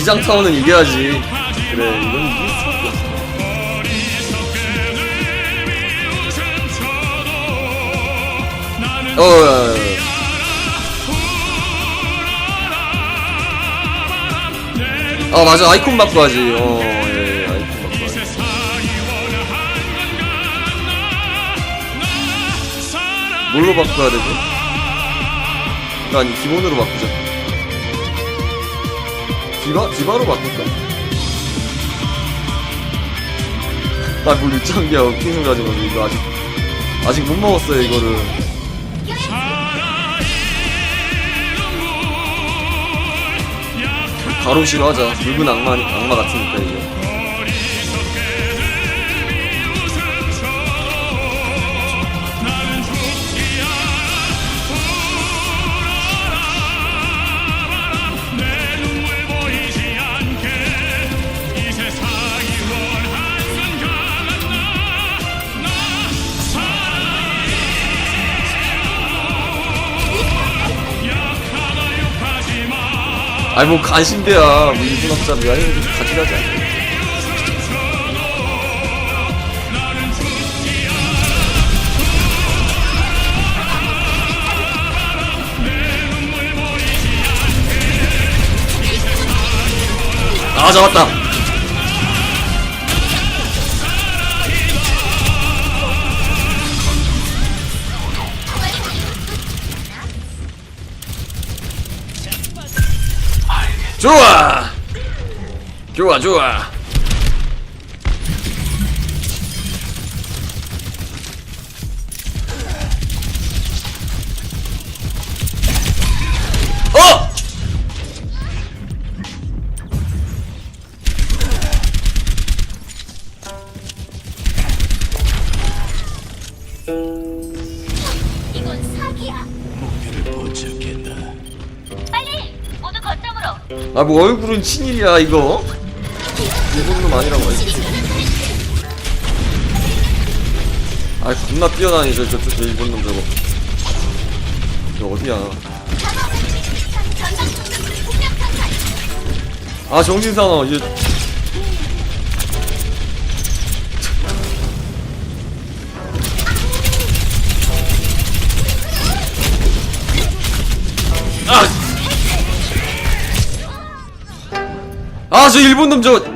아 리장타운은 이겨야지. 그래 이건 이길 수밖에 없어. 어, 야, 야, 야. 아 맞아. 아이콘 바꿔야지. 어 예, 예, 아이콘 바꿔야지. 뭘로 바꿔야 되지? 아니 기본으로 바꾸자 디바? 디바로 바꿀까? 나뭘 유창기야 웃긴 소리 하지 마 이거 아직 아직 못 먹었어요 이거를 가로시로 하자 붉은 악마, 악마 같으니까 이게 아니 뭐 간신배야. 뭐 일본 학자비야 같이 가자 아 잡았다 좋아. 좋아 좋아 뭐 얼굴은 친일이야 이거? 일본 놈 아니라고 아 겁나 뛰어다니 저, 저, 저, 저 일본 놈 저거. 저 어디야? 아 정신사나워 이제 아 저 일본 놈저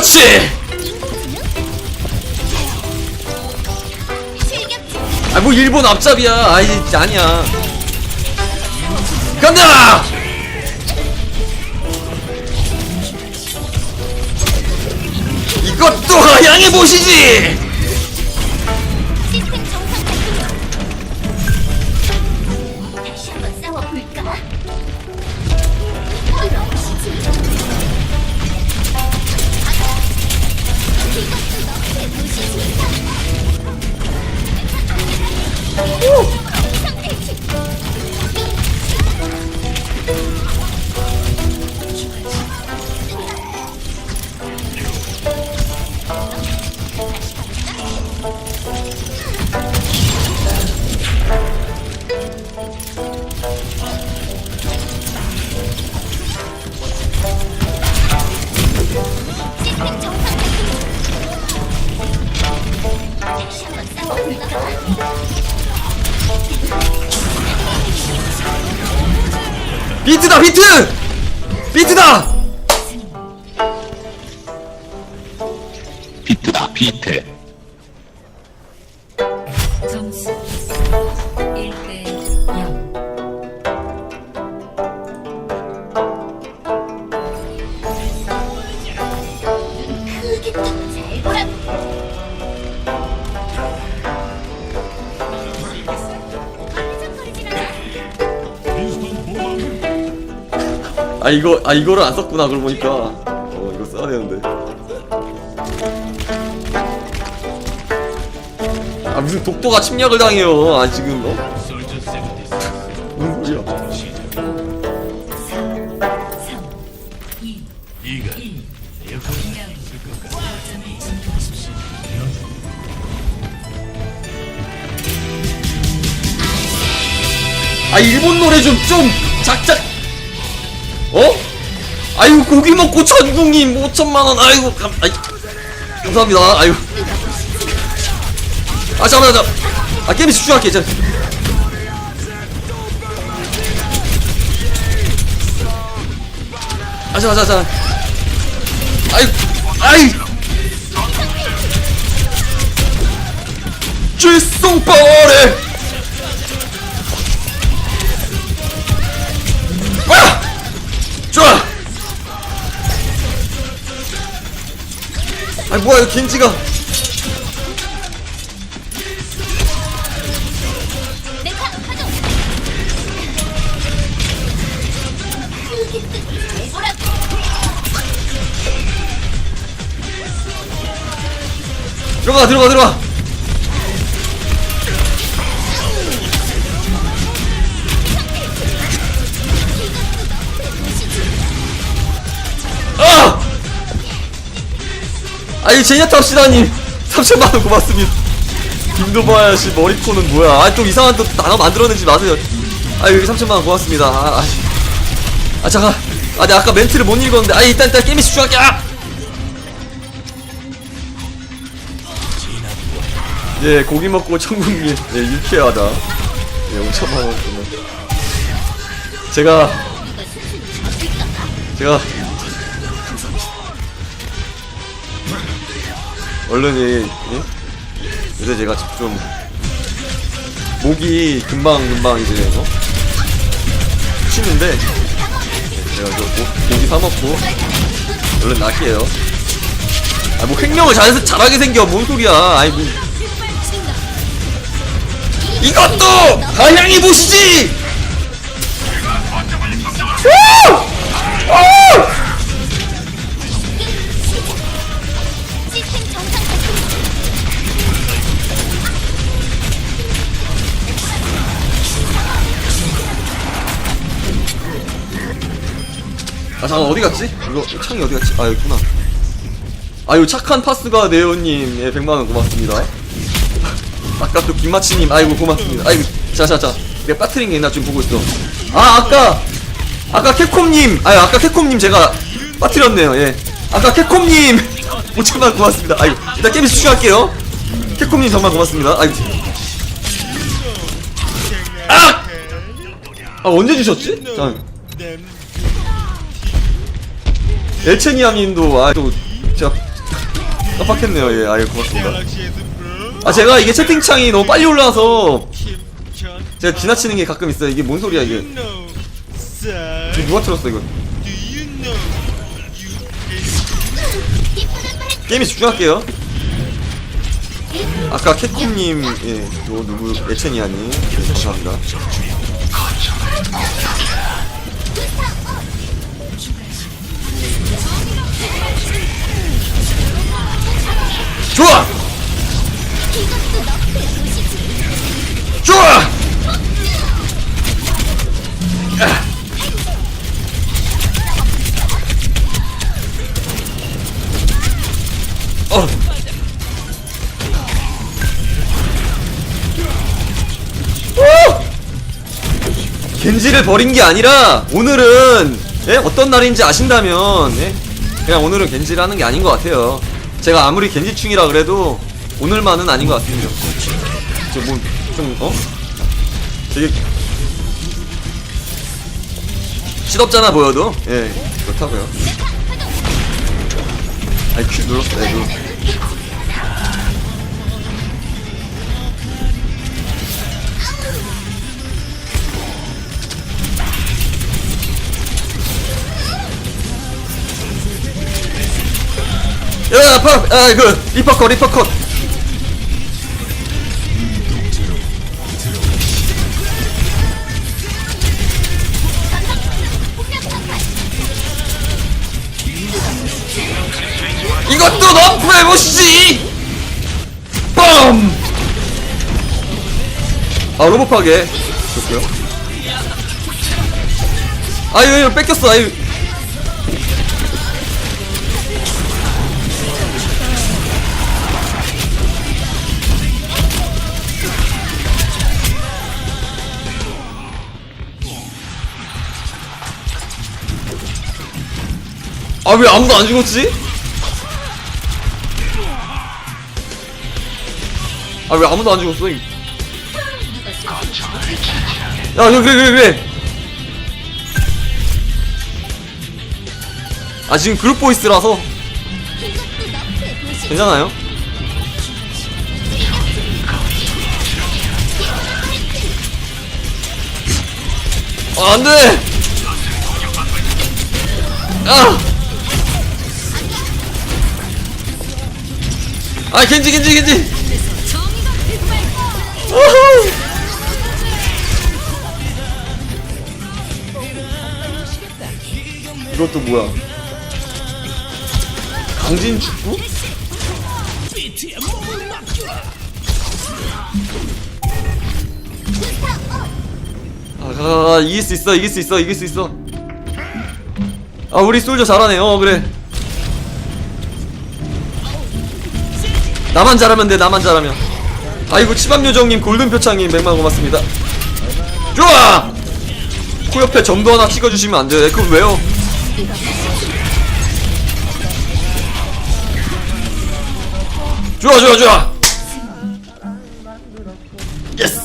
그렇지. 아 뭐 일본 앞잡이야. 아이 아니야. 간다! 이것도 하향해 보시지 비트다 비트 점수 1대 0 크게 뜨고 잘 보라고 아 이거 아 이거를 안 썼구나 그러고 보니까 무슨 독도가 침략을 당해요 아 지금 어? 무슨 소리야. 3 2 1 그냥 거점에 진입하십시오 아 일본 노래 좀 좀 작작. 어? 아이고 고기 먹고 전국님 5천만 원. 아이고 감, 아이, 감사합니다. 아이고 아 잠깐만 잠깐만 아 게임에 집중할게 자 아, 자, 자, 자. 아이, 아이. 쥐송벌에. 와! 좋아! 아이, 뭐야, 이거 겐지가. 들어가, 들어가, 들어가. 아! 아이 제니아타 시다님 3천만원 고맙습니다. 김도바야 씨 머리코는 뭐야. 아 좀 이상한 또 단어 만들어내지 마세요. 아 여기 3천만원 고맙습니다. 아, 아, 아 잠깐. 아 내가 아까 멘트를 못 읽었는데. 아 일단 일단 게임에 집중할게 아! 예 고기 먹고 천국민 예 유쾌하다 예 5천만원 제가 제가 얼른 예, 예? 요새 제가 좀 목이 금방 금방 이제 어? 쉬는데 제가 저 고, 고기 사 먹고 얼른 나게요. 아 뭐 횡령을 잘 잘하게 생겨 뭔 소리야? 아이 뭐 이것도 가향이 보시지. 아 잠깐 어디 갔지? 이거 창이 어디 갔지? 아 여기 있구나. 아유 착한 파스가 네오님 예 100만 원 고맙습니다. 아까 또 김마치님 아이고 고맙습니다. 아이고 자자자 내가 빠트린 게 있나 지금 보고 있어. 아 아까 아까 캡콤님 아유 아까 캡콤님 제가 빠트렸네요. 예 아까 캡콤님 5천만 원 고맙습니다. 아이고 일단 게임에 집중할게요. 캡콤님 정말 고맙습니다. 아이고 아! 아 언제 주셨지? 잠깐. 엘체니아님도 아또 제가 깜빡했네요 예 아유 고맙습니다 아 제가 이게 채팅창이 너무 빨리 올라와서 제가 지나치는 게 가끔 있어요. 이게 뭔 소리야 이게? 지금 누가 틀었어 이거? 게임에 집중할게요. 아까 캣콤님 예, 또 누구 에체니아님 네, 감사합니다. 좋아 좋아 어. 오! 겐지를 버린 게 아니라 오늘은 예? 어떤 날인지 아신다면 예? 그냥 오늘은 겐지를 하는 게 아닌 것 같아요. 제가 아무리 겐지충이라 그래도 오늘만은 아닌 것 같습니다. 저뭐 좀 어? 되게 시덥잖아 보여도 예 그렇다고요. 아이 큐 눌렀어 네, 눌렀어. 야, 파, 아, 그, 리퍼컷, 리퍼컷. 해보시지! 빰! 아, 로봇 파괴. 좋고요 아유, 이거 뺏겼어, 아유. 아 왜 아무도 안 죽었지? 아 왜 아무도 안 죽었어? 이- 야 그래 그래 그래 아 지금 그룹 보이스라서. 괜찮아요? 아 안 돼! 아! 아 겐지 겐지 겐지! 우후! 이것도 뭐야? 강진 축구? 아, 가, 가, 가, 이길 수 있어, 이길 수 있어, 이길 수 있어. 아, 우리 솔저 잘하네. 어, 그래. 나만 잘하면 돼, 나만 잘하면. 아이고, 치밤요정님, 골든표창님, 백만 고맙습니다. 좋아! 코 옆에 점도 하나 찍어주시면 안 돼요. 그거 왜요? 좋아, 좋아, 좋아! 예스!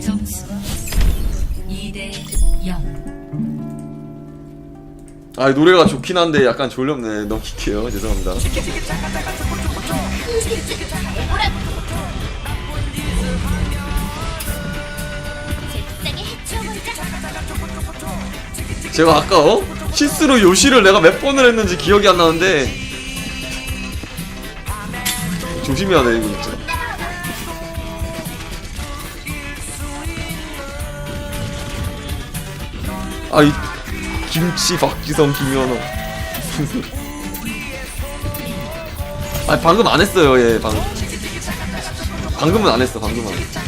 점수 2대 0 아, 노래가 좋긴 한데 약간 졸렵네. 넘길게요. 죄송합니다. 잽싸게 해치워버리자. 제가 아까 어? 실수로 요시를 내가 몇 번을 했는지 기억이 안 나는데 조심해야 돼 이거 진짜 아 이 김치 박지성 김연호. 아 방금 안 했어요 얘 방금. 방금은 안 했어 방금은. 안 했어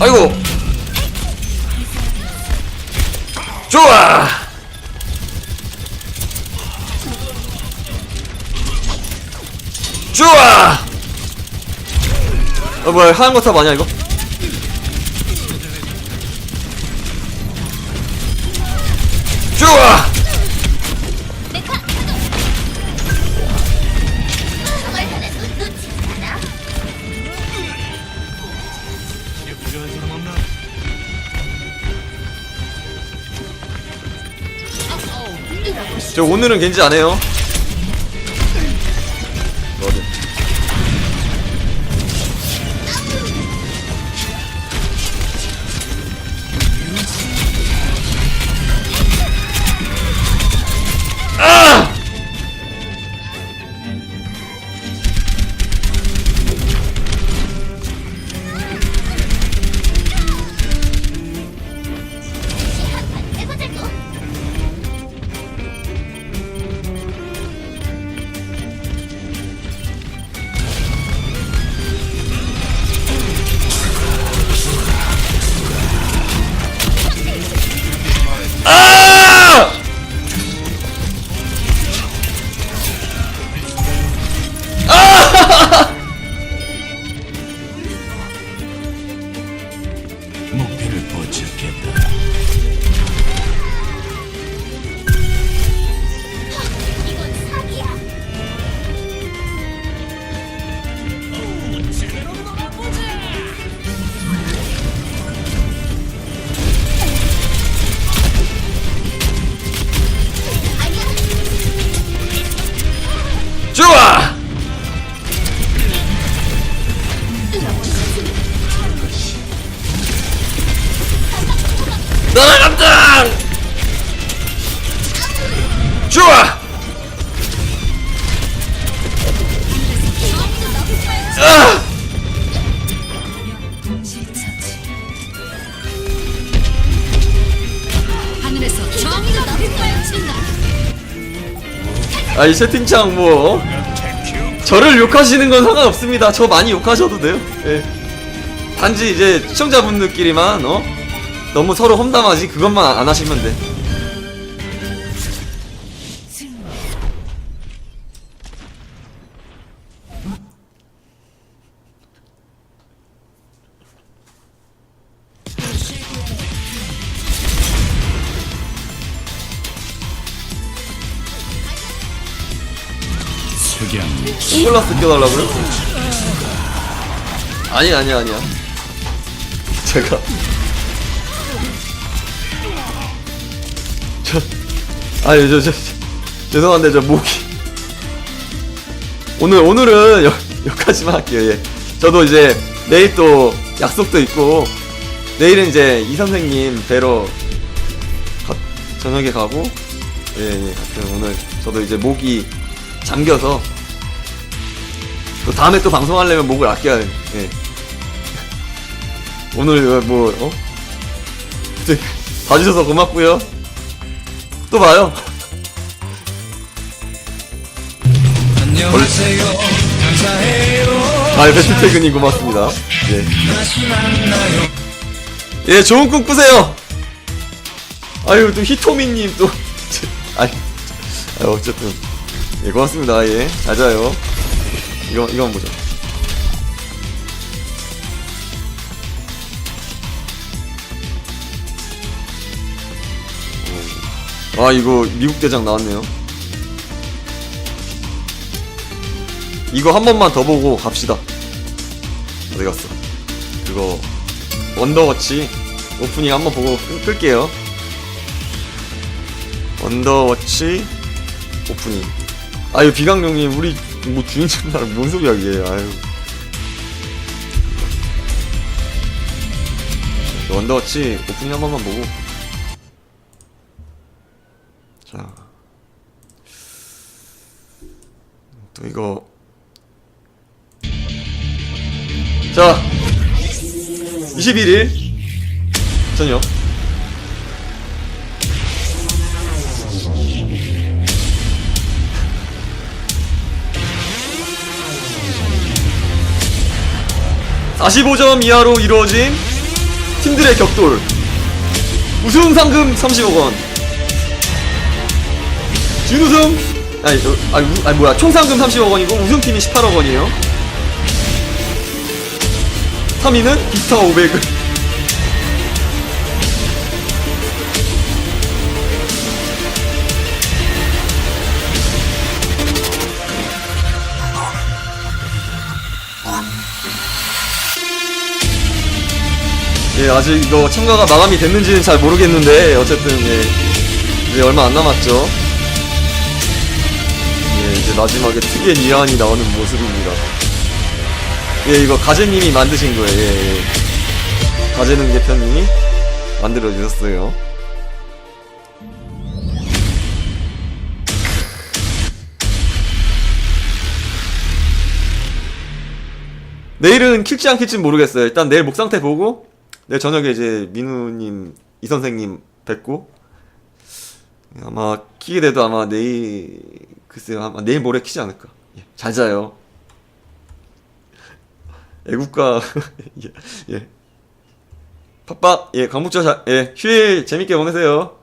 아이고. 좋아. 좋아. 아 뭐야 하얀 거탑 아니야 이거? 저 오늘은 겐지 안 해요. 하늘에서 정의가 빗발친다. 아, 이 채팅창 뭐, 어? 저를 욕하시는 건 상관없습니다. 저 많이 욕하셔도 돼요. 예. 단지 이제 시청자분들끼리만, 어? 너무 서로 험담하지, 그것만 안 하시면 돼. 선글라스 껴달라고요? 아니, 아니, 아니야. 제가. 저, 아니, 저, 저, 저, 죄송한데, 저, 목이. 오늘, 오늘은 여, 여기까지만 할게요, 예. 저도 이제, 내일 또 약속도 있고, 내일은 이제 이 선생님 뵈러 가, 저녁에 가고, 예, 예. 오늘 저도 이제 목이 잠겨서, 또 다음에 또 방송하려면 목을 아껴야 돼. 예. 오늘 뭐 어? 네, 봐주셔서 고맙고요. 또 봐요. 안녕하세요. 감사해요. 아, 배트태근님 고맙습니다. 예. 예, 좋은 꿈 꾸세요. 아유, 또 히토미님 또. 아니, 아유, 어쨌든. 예, 고맙습니다. 예, 잘 자요. 이거, 이거 한번 보자. 오. 아, 이거 미국 대장 나왔네요. 이거 한 번만 더 보고 갑시다. 어디 갔어? 그거 원더워치 오프닝 한번 보고 끌- 끌게요. 원더워치 오프닝. 아유 비강령님 우리 뭐 주인공 나랑 뭔 소리야 이게 아유. 원더워치 오프닝 한 번만 보고. 자. 또 이거. 자. 21일 저녁 (45점) 이하로 이루어진 팀들의 격돌. 우승 상금 30억 원 준우승? 아니, 어, 아니, 우- 아니 뭐야. 총 상금 30억 원이고 우승팀이 18억 원이에요. 스타미는 비타 500을. 예, 아직 이거 참가가 마감이 됐는지는 잘 모르겠는데, 어쨌든, 예. 이제 얼마 안 남았죠. 예, 이제 마지막에 특이한 이안이 나오는 모습입니다. 예, 이거 가재님이 만드신 거예요, 예, 예. 가재능 대표님이 만들어 주셨어요. 내일은 킬지 안 킬지 모르겠어요. 일단 내일 목 상태 보고 내일 저녁에 이제 민우님, 이 선생님 뵙고 아마 키게 돼도 아마 내일 글쎄요 아마 내일 모레 키지 않을까. 예, 잘 자요. 애국가 예, 예. 팍팍 예 광복절 자, 예 휴일 재밌게 보내세요.